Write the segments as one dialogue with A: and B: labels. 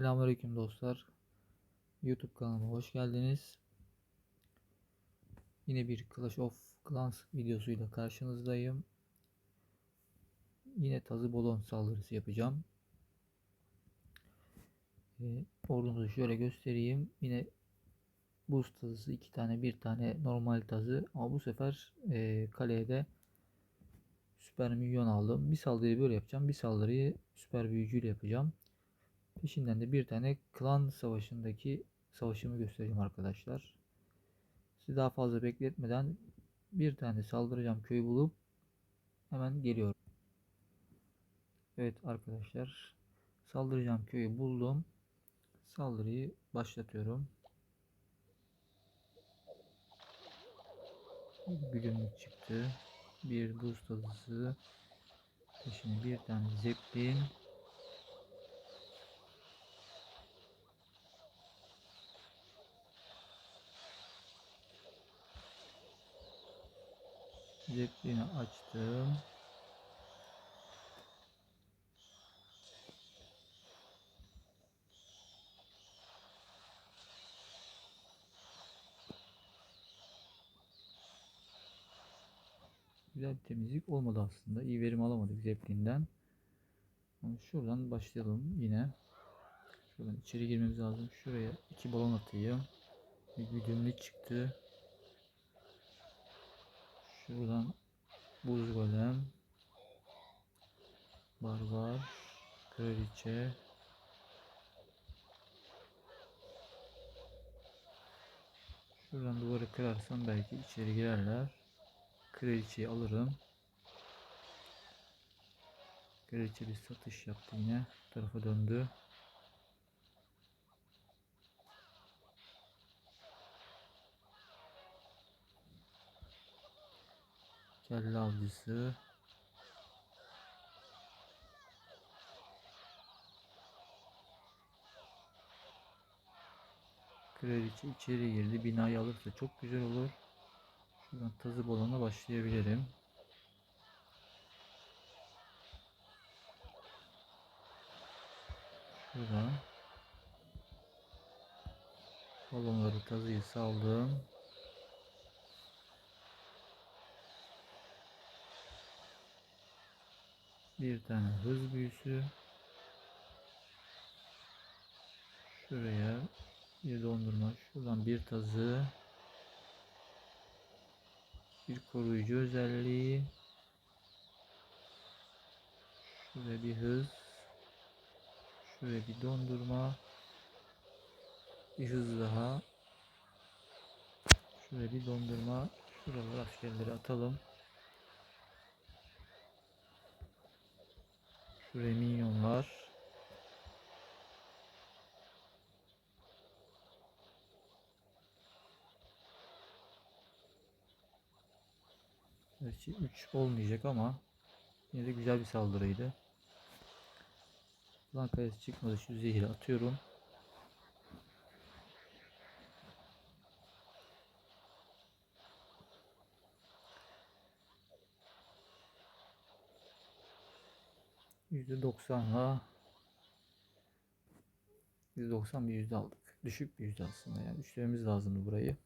A: Selamünaleyküm dostlar. YouTube kanalıma hoş geldiniz. Yine bir Clash of Clans videosuyla karşınızdayım. Yine tazı bolon saldırısı yapacağım. Ee, ordumuzu şöyle göstereyim. Yine buz tazısı iki tane bir tane normal tazı ama bu sefer e, kaleye de süper milyon aldım. Bir saldırıyı böyle yapacağım. Bir saldırıyı süper büyücüyle yapacağım. Peşinden de bir tane klan savaşındaki savaşımı göstereyim arkadaşlar. Sizi daha fazla bekletmeden bir tane saldıracağım köyü bulup hemen geliyorum. Evet arkadaşlar saldıracağım köyü buldum. Saldırıyı başlatıyorum. Güdümlük çıktı. Bir buz tazısı. Peşine bir tane zeplin. Zeplini açtım. Güzel temizlik olmadı aslında. İyi verim alamadık Zeppelin'den. Ama şuradan başlayalım yine. Şuradan içeri girmemiz lazım. Şuraya iki balon atayım. Bir güdümlü çıktı. Şuradan buz golem. Barbar. Kraliçe. Şuradan duvarı kırarsam belki içeri girerler. Kraliçeyi alırım. Kraliçe bir satış yaptı yine. Bu tarafa döndü. Kelle avcısı. Kraliçe içeri girdi. Binayı alırsa çok güzel olur. Şuradan tazı balona başlayabilirim. Şuradan balonları tazıyı saldım. Bir tane hız büyüsü. Şuraya bir dondurma. Şuradan bir tazı. Bir koruyucu özelliği. Şuraya bir hız. Şuraya bir dondurma. Bir hız daha. Şuraya bir dondurma. Şuralara askerleri atalım. Şuraya minyonlar. Gerçi 3 olmayacak ama yine de güzel bir saldırıydı. Lan kayası çıkmadı şu zehri atıyorum. %90'la %90 bir yüzde aldık. Düşük bir yüzde aslında yani düşürmemiz lazımdı burayı.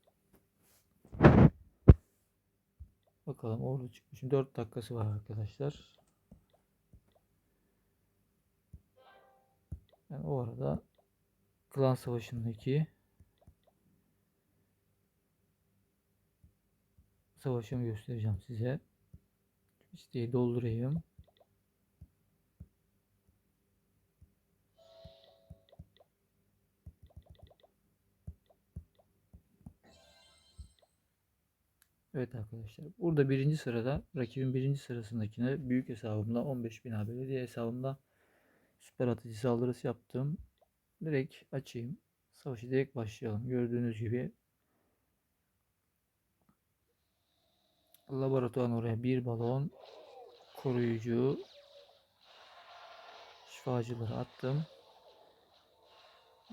A: Bakalım orada çıkmış. 4 dakikası var arkadaşlar. Yani o arada klan savaşındaki savaşımı göstereceğim size. İsteği doldurayım. Evet arkadaşlar. Burada birinci sırada rakibin birinci sırasındakine büyük hesabımda 15 bin ABL diye hesabımda süper atıcı saldırısı yaptım. Direkt açayım. Savaşı direkt başlayalım. Gördüğünüz gibi laboratuvar oraya bir balon koruyucu şifacıları attım.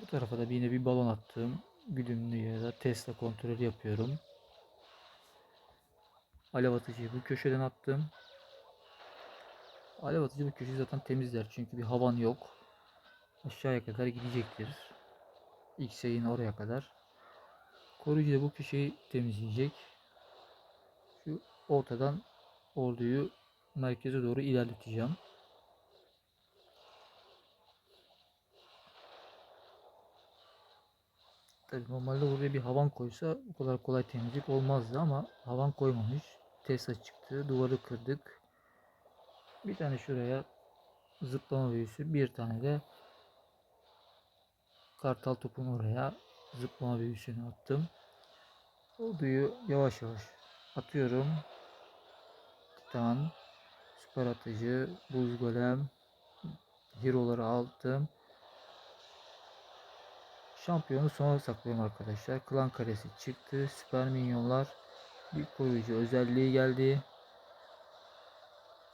A: Bu tarafa da yine bir balon attım. Güdümlü ya da Tesla kontrolü yapıyorum. Alev atıcıyı bu köşeden attım. Alev atıcı bu köşeyi zaten temizler çünkü bir havan yok. aşağıya kadar gidecektir. X yayın oraya kadar. Koruyucu da bu köşeyi temizleyecek. Şu ortadan orduyu merkeze doğru ilerleteceğim. Tabii normalde buraya bir havan koysa bu kadar kolay temizlik olmazdı ama havan koymamış. Tesla çıktı. Duvarı kırdık. Bir tane şuraya zıplama büyüsü. Bir tane de kartal topun oraya zıplama büyüsünü attım. Orduyu yavaş yavaş atıyorum. Titan, süper atıcı, buz golem, hero'ları aldım. Şampiyonu sona saklıyorum arkadaşlar. Klan karesi çıktı. Süper minyonlar. Bir koruyucu özelliği geldi.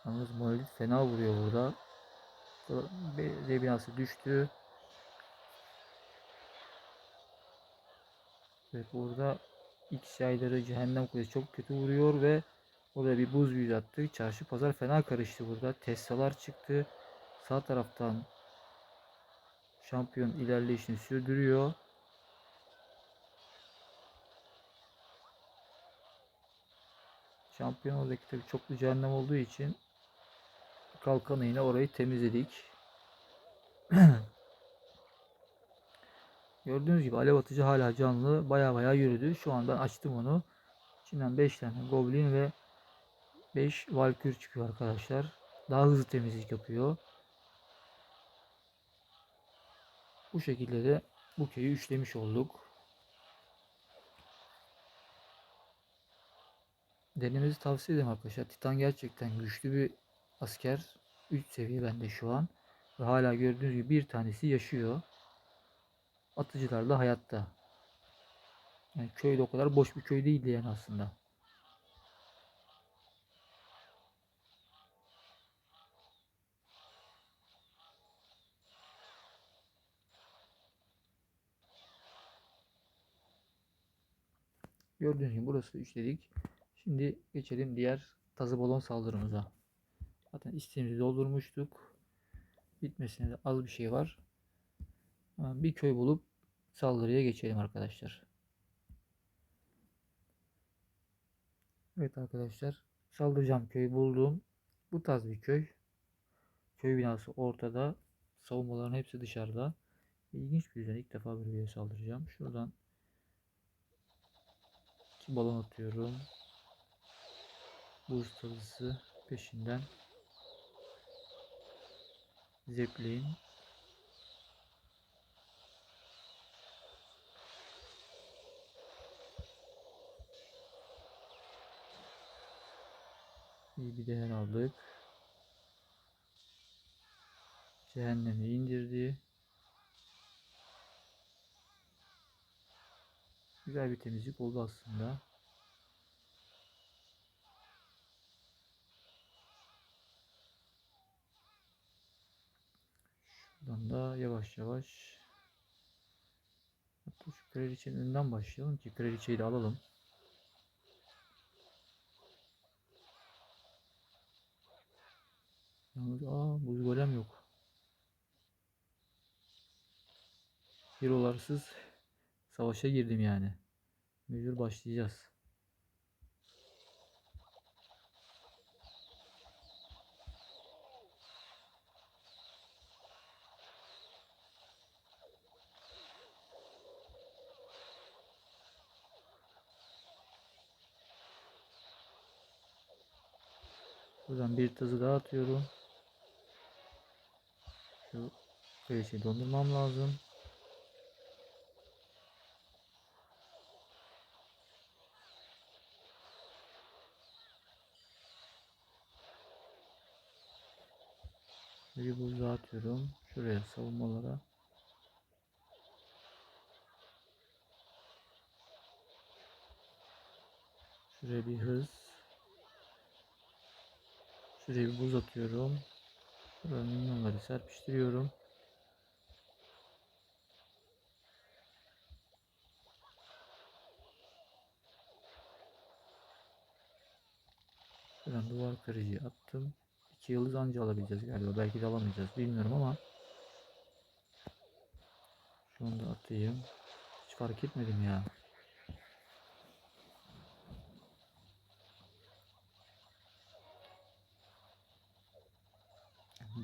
A: Yalnız Molit fena vuruyor burada. Rebinası düştü. Ve burada X yayları cehennem kulesi çok kötü vuruyor ve orada bir buz büyüsü attı. Çarşı pazar fena karıştı burada. Tesla'lar çıktı. Sağ taraftan şampiyon ilerleyişini sürdürüyor. Şampiyon oradaki tabi çoklu cehennem olduğu için kalkan yine orayı temizledik. Gördüğünüz gibi alev atıcı hala canlı. Baya baya yürüdü. Şu an ben açtım onu. İçinden 5 tane goblin ve 5 valkür çıkıyor arkadaşlar. Daha hızlı temizlik yapıyor. Bu şekilde de bu köyü üçlemiş olduk. Denemenizi tavsiye ederim arkadaşlar. Titan gerçekten güçlü bir asker. 3 seviye bende şu an. Ve hala gördüğünüz gibi bir tanesi yaşıyor. Atıcılar da hayatta. Yani köy de o kadar boş bir köy değildi yani aslında. Gördüğünüz gibi burası işledik. Şimdi geçelim diğer tazı balon saldırımıza. Zaten isteğimizi doldurmuştuk. Bitmesine de az bir şey var. Bir köy bulup saldırıya geçelim arkadaşlar. Evet arkadaşlar saldıracağım köyü buldum. Bu tarz bir köy. Köy binası ortada. Savunmaların hepsi dışarıda. İlginç bir düzen. İlk defa bir saldıracağım. Şuradan balon atıyorum. Buz talısı peşinden. Zeppelin. İyi bir değer aldık. Cehennemi indirdi. Güzel bir temizlik oldu aslında. Şuradan da yavaş yavaş Hatta şu kraliçenin önünden başlayalım ki kraliçeyi de alalım. Yalnız aa buz golem yok. Herolarsız savaşa girdim yani. Mecbur başlayacağız. Buradan bir tazı daha atıyorum. Şu kreşi dondurmam lazım. Bir buz atıyorum. Şuraya savunmalara. Şuraya bir hız. Şuraya bir buz atıyorum. Şuraya minyonları serpiştiriyorum. Şuradan duvar kırıcı attım. İki yıldız anca alabileceğiz galiba. Belki de alamayacağız. Bilmiyorum ama Şunu da atayım. Hiç fark etmedim ya.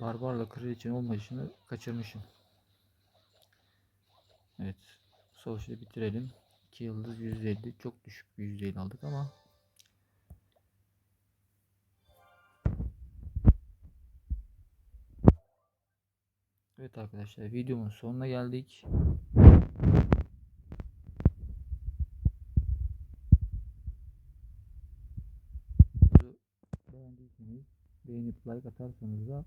A: Barbarla kraliçenin olmayışını kaçırmışım. Evet. Savaşı bitirelim. 2 yıldız 150. Çok düşük bir yüzdeyle aldık ama Evet arkadaşlar videomun sonuna geldik. Beğendiyseniz beğenip like atarsanız da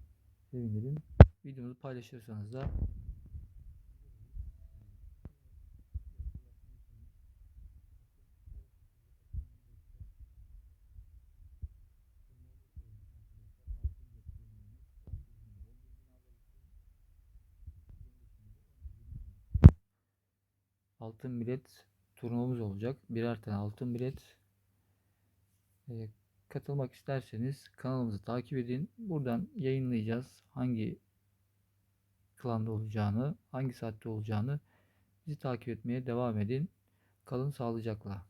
A: sevinirim. Videomuzu paylaşırsanız da altın bilet turnuvamız olacak. Birer tane altın bilet. Ee, katılmak isterseniz kanalımızı takip edin. Buradan yayınlayacağız. Hangi klanda olacağını, hangi saatte olacağını bizi takip etmeye devam edin. Kalın sağlıcakla.